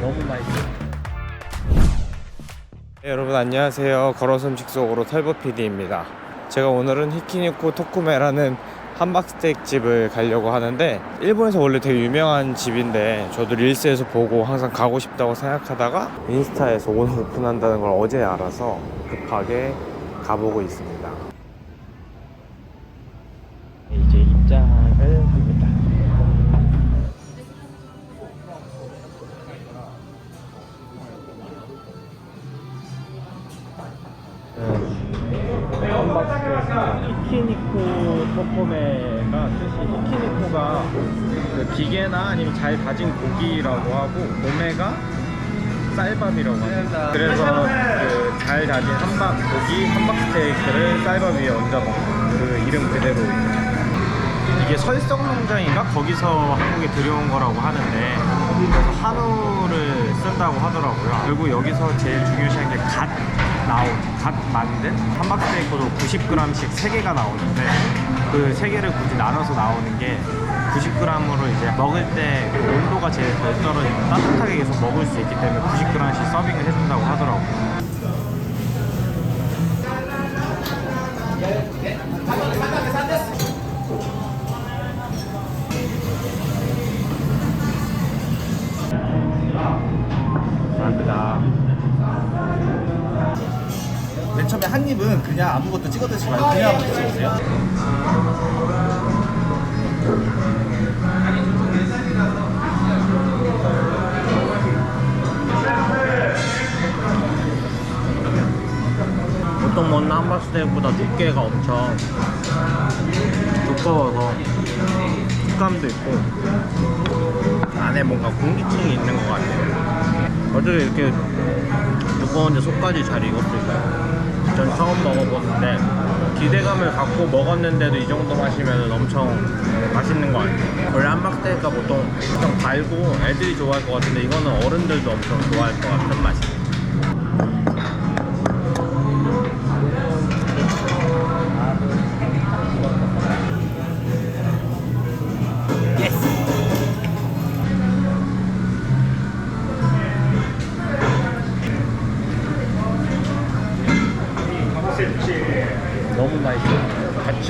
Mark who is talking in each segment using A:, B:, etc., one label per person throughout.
A: 너무 맛있어. 네, 여러분 안녕하세요. 걸어서 음식 속으로 털보 PD입니다. 제가 오늘은 히키니쿠 토쿠메라는 함박스테이크 집을 가려고 하는데 일본에서 원래 되게 유명한 집인데 저도 릴스에서 보고 항상 가고 싶다고 생각하다가 인스타에서 오늘 오픈한다는 걸 어제 알아서 급하게 가보고 있습니다. 토코메가 뜻이 히키니코가 그 기계나 아니면 잘 다진 고기라고 하고 오메가 쌀밥이라고 합니다. 그래서 그 잘 다진 함박 고기 함박 스테이크를 쌀밥 위에 얹어 먹는 그 이름 그대로 이게 설성 농장인가 거기서 한국에 들여온 거라고 하는데 그래서 한우를 쓴다고 하더라고요. 그리고 여기서 제일 중요시한 게 갓 만든 함박 스테이크도 90g씩 3개가 나오는데 그 3개를 굳이 나눠서 나오는 게 90g으로 이제 먹을 때 그 온도가 제일 덜 떨어지면 따뜻하게 계속 먹을 수 있기 때문에 90g씩 서빙을 해준다고 하더라고요.
B: 한 입은 그냥 아무것도 찍어 드시지 말고 그냥 한번 드셔보세요.
A: 보통 먹는 함박스테이크보다 두께가 엄청 두꺼워서 식감도 있고 안에 뭔가 공기층이 있는 것 같아요 어떻게 이렇게 두꺼운데 속까지 잘 익었을까요? 전 처음 먹어보는데 기대감을 갖고 먹었는데도 이 정도 맛이면 엄청 맛있는 것 같아요. 원래 함박스테이크가 보통 엄청 달고 애들이 좋아할 것 같은데 이거는 어른들도 엄청 좋아할 것 같은 맛이에요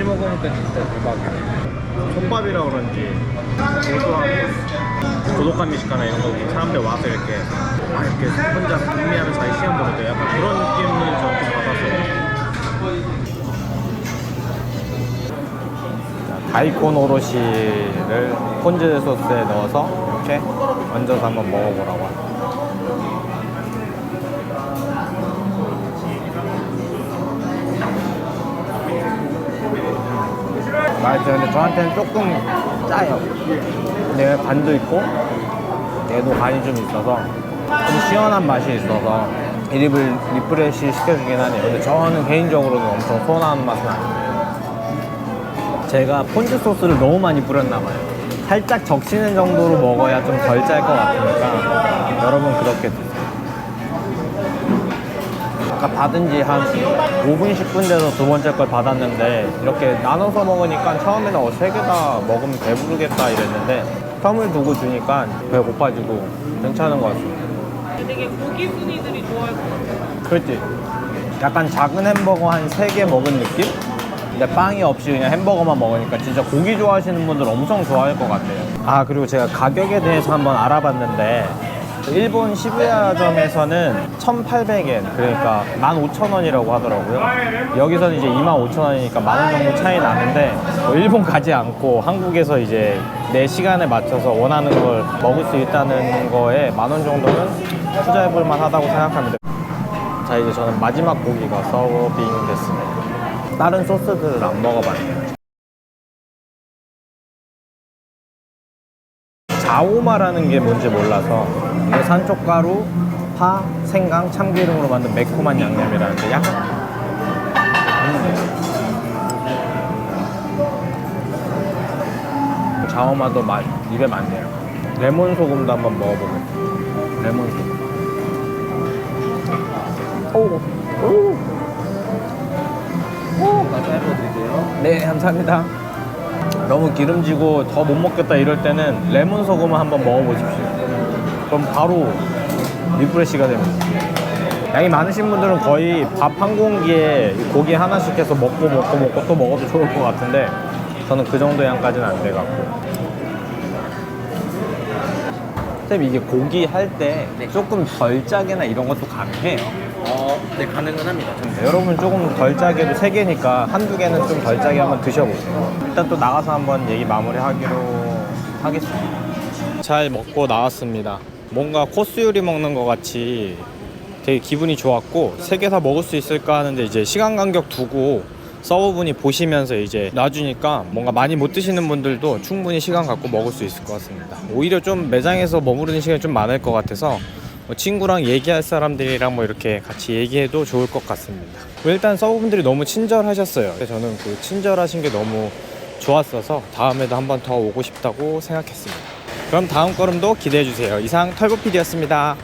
A: 같이 먹으니까 진짜 대박이야. 솥밥이라 그런지 고소하고 고독한 미식가나 이런 거 사람들 와서 이렇게 아, 이렇게 혼자 음미하면서 자기 시간 때 약간 그런 느낌을 저좀 받았어요. 다이콘 오로시를 폰즈 소스에 넣어서 이렇게 얹어서 한번 먹어보라고 합니다. 맛있어요. 근데 저한테는 조금 짜요. 근데 간도 있고, 얘도 간이 좀 있어서, 좀 시원한 맛이 있어서, 이립을 리프레시 시켜주긴 하네요. 근데 저는 개인적으로는 엄청 소원한 맛은 아니에요. 제가 폰즈 소스를 너무 많이 뿌렸나봐요. 살짝 적시는 정도로 먹어야 좀 덜 짤 것 같으니까, 여러분 그렇게 드세요. 아까 받은 지 한 5분, 10분 돼서 두 번째 걸 받았는데 이렇게 나눠서 먹으니까 처음에는 어, 세 개 다 먹으면 배부르겠다 이랬는데 텀을 두고 주니까 배 고파지고 괜찮은 것 같습니다.
C: 되게 고기순이들이 좋아할 것 같아요.
A: 그렇지. 약간 작은 햄버거 한 세 개 먹은 느낌? 근데 빵이 없이 그냥 햄버거만 먹으니까 진짜 고기 좋아하시는 분들 엄청 좋아할 것 같아요. 아, 그리고 제가 가격에 대해서 한번 알아봤는데 일본 시부야점에서는 1,800엔 그러니까 15,000원이라고 하더라고요. 여기서는 이제 25,000원이니까 만 원 정도 차이 나는데 뭐 일본 가지 않고 한국에서 이제 내 시간에 맞춰서 원하는 걸 먹을 수 있다는 거에 만 원 정도는 투자해 볼 만하다고 생각합니다. 자 이제 저는 마지막 고기가 서빙 됐습니다. 다른 소스들을 안 먹어봤네요. 자오마라는 게 뭔지 몰라서 이게 산초가루, 파, 생강, 참기름으로 만든 매콤한 양념이라는데 약간 음. 자오마도 맛 입에 맞네요. 레몬 소금도 한번 먹어보겠습니다. 레몬 소금. 오, 오.
B: 마저 해보드릴게요.
A: 네, 감사합니다. 너무 기름지고 더 못 먹겠다 이럴 때는 레몬 소금을 한번 먹어보십시오. 그럼 바로 리프레시가 됩니다. 양이 많으신 분들은 거의 밥 한 공기에 고기 하나씩 해서 먹고 먹고 먹고 또 먹어도 좋을 것 같은데 저는 그 정도 양까지는 안 돼갖고 쌤 이게 고기 할 때 조금 덜 짜게나 이런 것도 가능해요?
B: 어, 네 가능은 합니다.
A: 네, 여러분 조금 덜 짜게도 세 개니까 한두 개는 좀 덜 짜게 한번 드셔보세요. 일단 또 나가서 한번 얘기 마무리하기로 하겠습니다. 잘 먹고 나왔습니다. 뭔가 코스 요리 먹는 것 같이 되게 기분이 좋았고 세 개 다 먹을 수 있을까 하는데 이제 시간 간격 두고 서버분이 보시면서 이제 놔주니까 뭔가 많이 못 드시는 분들도 충분히 시간 갖고 먹을 수 있을 것 같습니다. 오히려 좀 매장에서 머무르는 시간이 좀 많을 것 같아서 뭐 친구랑 얘기할 사람들이랑 뭐 이렇게 같이 얘기해도 좋을 것 같습니다. 뭐 일단 서버분들이 너무 친절하셨어요. 저는 그 친절하신 게 너무 좋았어서 다음에도 한 번 더 오고 싶다고 생각했습니다. 그럼 다음 걸음도 기대해 주세요. 이상 털보피디였습니다.